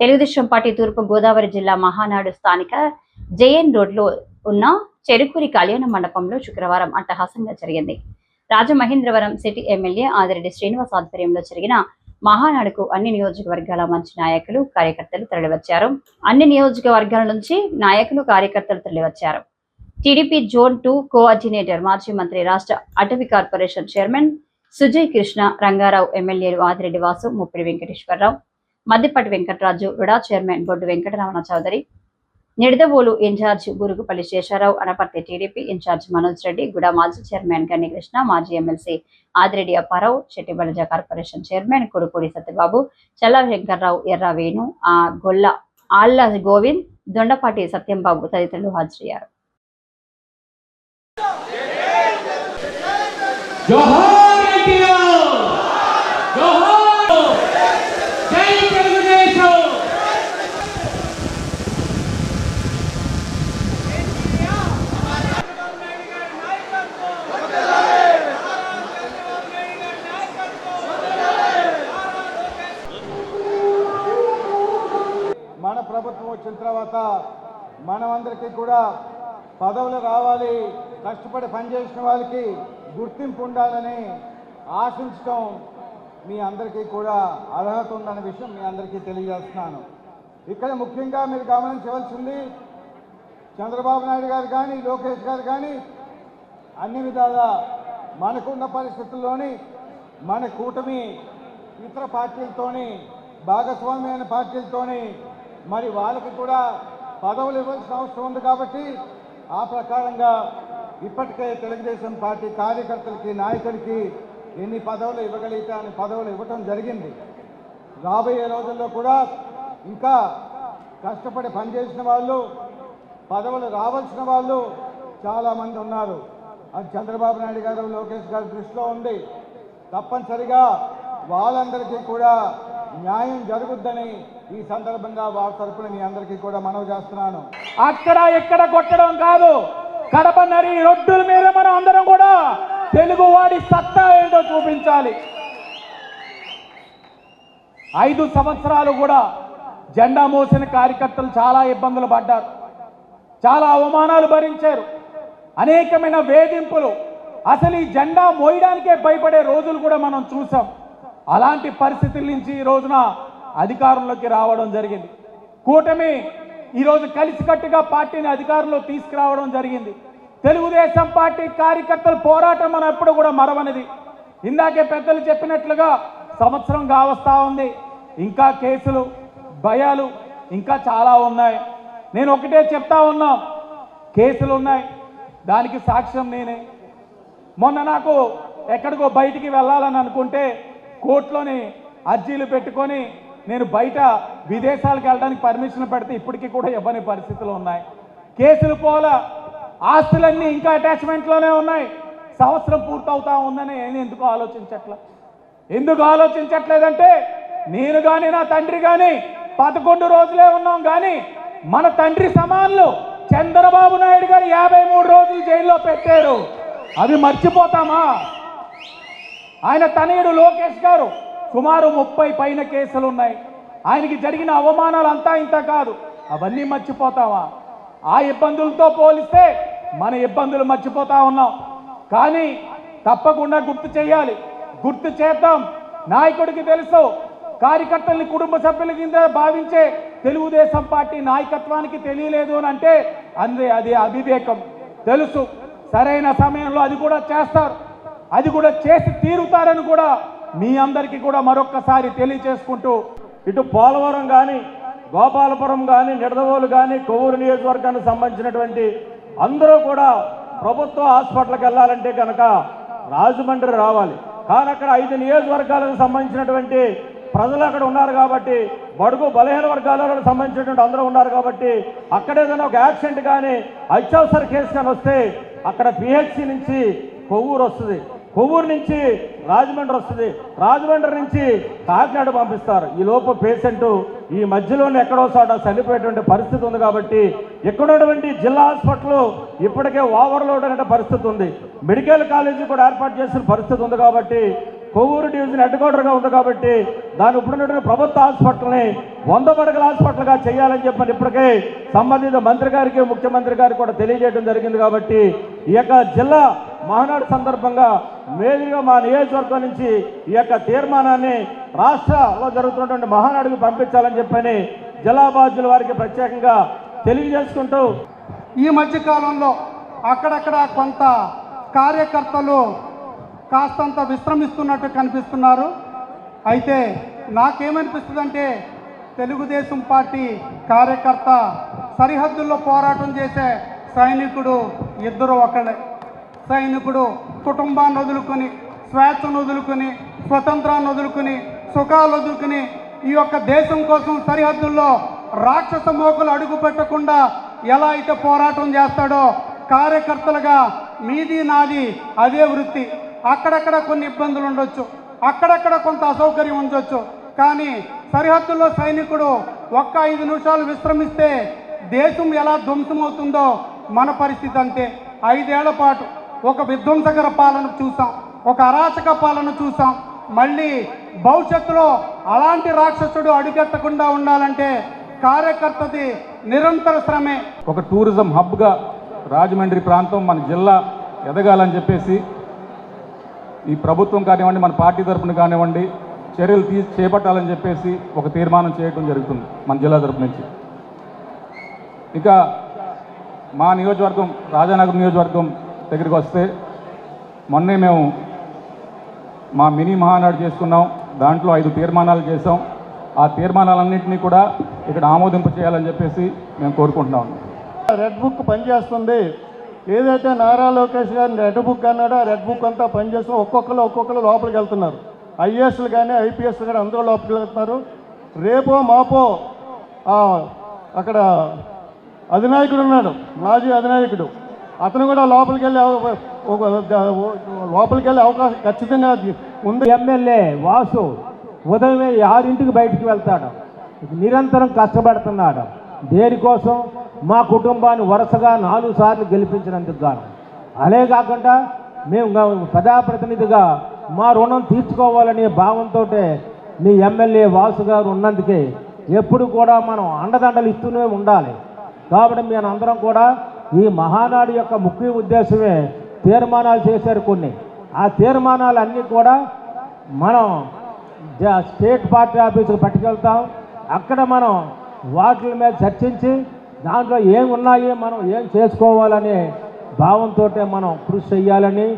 Telugu Desam party తూర్పు గోదావరి జిల్లా మహానాడు స్థానిక జేఎన్ రోడ్లో ఉన్న చెరుకూరి కళ్యాణ మండపంలో శుక్రవారం అట్టహాసంగా జరిగింది. రాజమహేంద్రవరం సిటీ ఎమ్మెల్యే ఆదిరెడ్డి శ్రీనివాస్ ఆధ్వర్యంలో జరిగిన మహానాడుకు అన్ని నియోజకవర్గాల మంచి నాయకులు కార్యకర్తలు తరలివచ్చారు. అన్ని నియోజకవర్గాల నుంచి నాయకులు కార్యకర్తలు తరలివచ్చారు. టీడీపీ జోన్ టూ కోఆర్డినేటర్ మాజీ మంత్రి రాష్ట్ర అటవీ కార్పొరేషన్ చైర్మన్ సుజయ్ కృష్ణ రంగారావు ఎమ్మెల్యేలు Adireddy Vasu Muppidi Venkateswararao మద్దిపట్టి Venkataraju RUDA chairman Boddu Venkataramana Chowdary Nidadavolu incharge Gurugupalli Sesharao Anaparthi TDP incharge Manoj Reddy GUDA మాజీ చైర్మన్ గన్ని కృష్ణ మాజీ MLC Adireddy Apparao చెట్టిబలజ corporation chairman కొడుకూడి Satyababu చల్ల వెంకర్రావు ఎర్ర వేణు ఆ గొల్ల ఆళ్ళ గోవింద్ దొండపాటి సత్యంబాబు తదితరులు హాజరయ్యారు. ప్రభుత్వం వచ్చిన తర్వాత మనమందరికీ కూడా పదవులు రావాలి కష్టపడి పనిచేసిన వాళ్ళకి గుర్తింపు ఉండాలని ఆశించడం మీ అందరికీ కూడా అర్హత ఉందన్న విషయం మీ అందరికీ తెలియజేస్తున్నాను. ఇక్కడ ముఖ్యంగా మీరు గమనించవలసింది చంద్రబాబు నాయుడు గారు కానీ లోకేష్ గారు కానీ అన్ని విధాలా మనకున్న పరిస్థితుల్లోని మన కూటమి ఇతర పార్టీలతోని భాగస్వామ్యమైన పార్టీలతోని మరి వాళ్ళకి కూడా పదవులు ఇవ్వాల్సిన అవసరం ఉంది కాబట్టి ఆ ప్రకారంగా ఇప్పటికే తెలుగుదేశం పార్టీ కార్యకర్తలకి నాయకులకి ఎన్ని పదవులు ఇవ్వగలిగితే అన్ని పదవులు ఇవ్వటం జరిగింది. రాబోయే రోజుల్లో కూడా ఇంకా కష్టపడి పనిచేసిన వాళ్ళు పదవులు రావాల్సిన వాళ్ళు చాలామంది ఉన్నారు. అది చంద్రబాబు నాయుడు గారు లోకేష్ గారి దృష్టిలో ఉంది. తప్పనిసరిగా వాళ్ళందరికీ కూడా న్యాయం జరుగుద్దని ఈ సందర్భంగా వారి తరపున మీ అందరికీ కూడా మనవి చేస్తున్నాను. అక్కడ ఎక్కడ కొట్టడం కాదు కడప నరి రొడ్డుల మీద మనం అందరం కూడా తెలుగు వాడి సత్తా ఏంటో చూపించాలి. ఐదు సంవత్సరాలు కూడా జెండా మోసిన కార్యకర్తలు చాలా ఇబ్బందులు పడ్డారు. చాలా అవమానాలు భరించారు. అనేకమైన వేధింపులు. అసలు ఈ జెండా మోయడానికే భయపడే రోజులు కూడా మనం చూసాం. అలాంటి పరిస్థితుల నుంచి ఈ రోజున అధికారంలోకి రావడం జరిగింది. కూటమి ఈరోజు కలిసికట్టుగా పార్టీని అధికారంలో తీసుకురావడం జరిగింది. తెలుగుదేశం పార్టీ కార్యకర్తల పోరాటం మనం ఎప్పుడు కూడా మరవనిది. ఇందాకే పెద్దలు చెప్పినట్లుగా సంవత్సరం కావస్తా ఉంది. ఇంకా కేసులు భయాలు ఇంకా చాలా ఉన్నాయి. నేను ఒకటే చెప్తా ఉన్నా కేసులు ఉన్నాయి. దానికి సాక్ష్యం నేనే. మొన్న నాకు ఎక్కడికో బయటికి వెళ్ళాలని అనుకుంటే కోర్టులోని అర్జీలు పెట్టుకొని నేను బయట విదేశాలకు వెళ్ళడానికి పర్మిషన్ పెడితే ఇప్పటికీ కూడా ఇవ్వని పరిస్థితులు ఉన్నాయి. కేసులు పోల ఆస్తులన్నీ ఇంకా అటాచ్మెంట్లోనే ఉన్నాయి. సంవత్సరం పూర్తవుతా ఉందని నేను ఎందుకు ఆలోచించట్లా? ఎందుకు ఆలోచించట్లేదంటే నేను కానీ నా తండ్రి కానీ పదకొండు రోజులే ఉన్నాం కానీ మన తండ్రి సమానులు చంద్రబాబు నాయుడు గారు యాభై మూడు రోజులు జైల్లో పెట్టారు. అవి మర్చిపోతామా? ఆయన తనయుడు లోకేష్ గారు సుమారు ముప్పై పైన కేసులు ఉన్నాయి ఆయనకి జరిగిన అవమానాలు అంతా ఇంత కాదు. అవన్నీ మర్చిపోతావా? ఆ ఇబ్బందులతో పోలిస్తే మన ఇబ్బందులు మర్చిపోతా ఉన్నాం. కానీ తప్పకుండా గుర్తు చేయాలి. గుర్తు చేద్దాం. నాయకుడికి తెలుసు. కార్యకర్తల్ని కుటుంబ సభ్యుల కింద భావించే తెలుగుదేశం పార్టీ నాయకత్వానికి తెలియలేదు అని అంటే అందే అది అవివేకం. తెలుసు. సరైన సమయంలో అది కూడా చేస్తారు. అది కూడా చేసి తీరుతారని కూడా మీ అందరికీ కూడా మరొక్కసారి తెలియచేసుకుంటూ ఇటు పోలవరం కానీ గోపాలపురం కానీ నిడదవోలు కానీ కొవ్వూరు నియోజకవర్గానికి సంబంధించినటువంటి అందరూ కూడా ప్రభుత్వ హాస్పిటల్కి వెళ్ళాలంటే కనుక రాజమండ్రి రావాలి. కానీ అక్కడ ఐదు నియోజకవర్గాలకు సంబంధించినటువంటి ప్రజలు అక్కడ ఉన్నారు కాబట్టి బడుగు బలహీన వర్గాలకు సంబంధించినటువంటి అందరూ ఉన్నారు కాబట్టి అక్కడ ఏదైనా ఒక యాక్సిడెంట్ కానీ అత్యవసర కేసు కానీ వస్తే అక్కడ పిహెచ్సి నుంచి కొవ్వూరు వస్తుంది. కొవ్వూరు నుంచి రాజమండ్రి వస్తుంది. రాజమండ్రి నుంచి కాకినాడ పంపిస్తారు. ఈ లోపు పేషెంట్ ఈ మధ్యలోనే ఎక్కడో చోట చనిపోయేటువంటి పరిస్థితి ఉంది కాబట్టి ఇక్కడ ఉన్నటువంటి జిల్లా హాస్పిటల్ ఇప్పటికే ఓవర్లోడ్ అనే పరిస్థితి ఉంది. మెడికల్ కాలేజీ కూడా ఏర్పాటు చేసిన పరిస్థితి ఉంది కాబట్టి కొవ్వూరు డివిజన్ హెడ్ క్వార్టర్గా ఉంది కాబట్టి దాని ఇప్పుడున్నటువంటి ప్రభుత్వ హాస్పిటల్ని వంద పడకల హాస్పిటల్గా చేయాలని చెప్పని ఇప్పటికే సంబంధిత మంత్రి గారికి ముఖ్యమంత్రి గారికి కూడా తెలియజేయడం జరిగింది కాబట్టి ఈ యొక్క జిల్లా మహానాడు సందర్భంగా మేలుగా మా నియోజకవర్గం నుంచి ఈ యొక్క తీర్మానాన్ని రాష్ట్రంలో జరుగుతున్నటువంటి మహానాడుకు పంపించాలని చెప్పని జిల్లా బాధ్యుల వారికి ప్రత్యేకంగా తెలియజేసుకుంటూ ఈ మధ్యకాలంలో అక్కడక్కడ కొంత కార్యకర్తలు కాస్తంత విశ్రమిస్తున్నట్టు కనిపిస్తున్నారు. అయితే నాకేమనిపిస్తుందంటే తెలుగుదేశం పార్టీ కార్యకర్త సరిహద్దుల్లో పోరాటం చేసే సైనికుడు ఇద్దరు ఒకళ్ళే. సైనికుడు కుటుంబాన్ని వదులుకొని స్వేచ్ఛను వదులుకొని స్వతంత్రాన్ని వదులుకొని సుఖాలు వదులుకొని ఈ యొక్క దేశం కోసం సరిహద్దుల్లో రాక్షస మోకలు అడుగు పెట్టకుండా ఎలా అయితే పోరాటం చేస్తాడో కార్యకర్తలుగా మీది నాది అదే వృత్తి. అక్కడక్కడ కొన్ని ఇబ్బందులు ఉండొచ్చు. అక్కడక్కడ కొంత అసౌకర్యం ఉండొచ్చు. కానీ సరిహద్దుల్లో సైనికుడు ఒక్క ఐదు నిమిషాలు విశ్రమిస్తే దేశం ఎలా ధ్వంసమవుతుందో మన పరిస్థితి అంతే. ఐదేళ్ళ పాటు ఒక విధ్వంసకర పాలన చూసాం ఒక అరాచక పాలన చూసాం. మళ్ళీ భవిష్యత్తులో అలాంటి రాక్షసుడు అడుగెట్టకుండా ఉండాలంటే కార్యకర్తది నిరంతర శ్రమే. ఒక టూరిజం హబ్గా రాజమండ్రి ప్రాంతం మన జిల్లా ఎదగాలని చెప్పేసి ఈ ప్రభుత్వం కానివ్వండి మన పార్టీ తరపున కానివ్వండి చర్యలు తీ చేపట్టాలని చెప్పేసి ఒక తీర్మానం చేయడం జరుగుతుంది మన జిల్లా తరపు నుంచి. ఇక మా నియోజకవర్గం రాజానగర్ నియోజకవర్గం దగ్గరికి వస్తే మొన్నే మేము మా మినీ మహానాడు చేసుకున్నాం. దాంట్లో ఐదు తీర్మానాలు చేసాం ఆ తీర్మానాలన్నింటినీ కూడా ఇక్కడ ఆమోదింపు చేయాలని చెప్పేసి మేము కోరుకుంటున్నాం. రెడ్ బుక్ పనిచేస్తుంది. ఏదైతే నారా లోకేష్ గారిని రెడ్ బుక్ అన్నాడో ఆ రెడ్ బుక్ అంతా పనిచేస్తూ ఒక్కొక్కరు ఒక్కొక్కరు లోపలికి వెళ్తున్నారు. ఐఏఎస్లు కానీ ఐపీఎస్లు కానీ అందరూ లోపలికి వెళ్తున్నారు. రేపో మాపో అక్కడ అధినాయకుడు ఉన్నాడు. మాజీ అధినాయకుడు. అతను కూడా లోపలికి వెళ్ళే లోపలికి వెళ్ళే అవకాశం ఖచ్చితంగా ఉంది. ఎమ్మెల్యే వాసు ఉదయమే ఆరింటికి బయటికి వెళ్తాడు. నిరంతరం కష్టపడుతున్నాడు. దేనికోసం? మా కుటుంబాన్ని వరుసగా నాలుగు సార్లు గెలిపించినందుకు గాను. అదే కాకుండా మేము ప్రజాప్రతినిధిగా మా రుణం తీర్చుకోవాలనే భావంతో మీ ఎమ్మెల్యే వాసు గారు ఉన్నందుకే ఎప్పుడు కూడా మనం అండదండలు ఇస్తూనే ఉండాలి. కాబట్టి మేము అందరం కూడా ఈ మహానాడు యొక్క ముఖ్య ఉద్దేశమే తీర్మానాలు చేశారు కొన్ని. ఆ తీర్మానాలు అన్నీ కూడా మనం జ- స్టేట్ పార్టీ ఆఫీసుకు పట్టుకెళ్తాం. అక్కడ మనం వాటి మీద చర్చించి దాంట్లో ఏం ఉన్నాయి మనం ఏం చేసుకోవాలనే భావంతో మనం కృషి చేయాలని